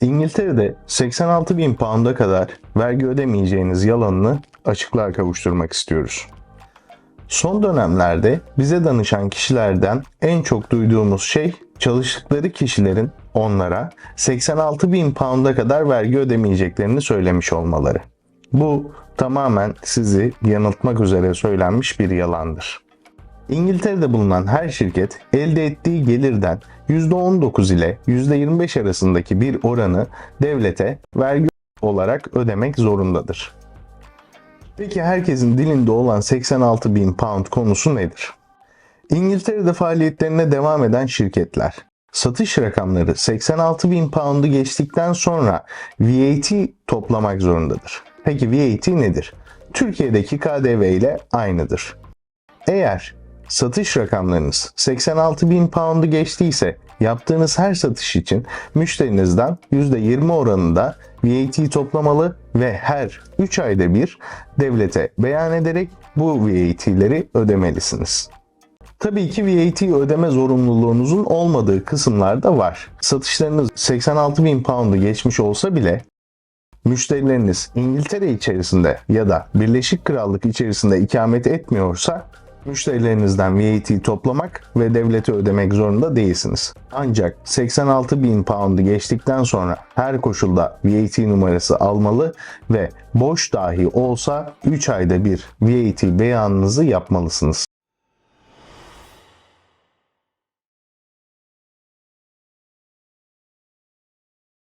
İngiltere'de 86 bin pound'a kadar vergi ödemeyeceğiniz yalanını açıklığa kavuşturmak istiyoruz. Son dönemlerde bize danışan kişilerden en çok duyduğumuz şey çalıştıkları kişilerin onlara 86 bin pound'a kadar vergi ödemeyeceklerini söylemiş olmaları. Bu tamamen sizi yanıltmak üzere söylenmiş bir yalandır. İngiltere'de bulunan her şirket elde ettiği gelirden %19 ile %25 arasındaki bir oranı devlete vergi olarak ödemek zorundadır. Peki herkesin dilinde olan 86 bin pound konusu nedir? İngiltere'de faaliyetlerine devam eden şirketler satış rakamları 86 bin pound'u geçtikten sonra VAT toplamak zorundadır. Peki VAT nedir? Türkiye'deki KDV ile aynıdır. Eğer satış rakamlarınız 86 bin pound'u geçtiyse yaptığınız her satış için müşterinizden %20 oranında VAT toplamalı ve her 3 ayda bir devlete beyan ederek bu VAT'leri ödemelisiniz. Tabii ki VAT ödeme zorunluluğunuzun olmadığı kısımlar da var. Satışlarınız 86 bin pound'u geçmiş olsa bile müşterileriniz İngiltere içerisinde ya da Birleşik Krallık içerisinde ikamet etmiyorsa müşterilerinizden VAT toplamak ve devlete ödemek zorunda değilsiniz. Ancak 86 bin pound'u geçtikten sonra her koşulda VAT numarası almalı ve boş dahi olsa 3 ayda bir VAT beyanınızı yapmalısınız.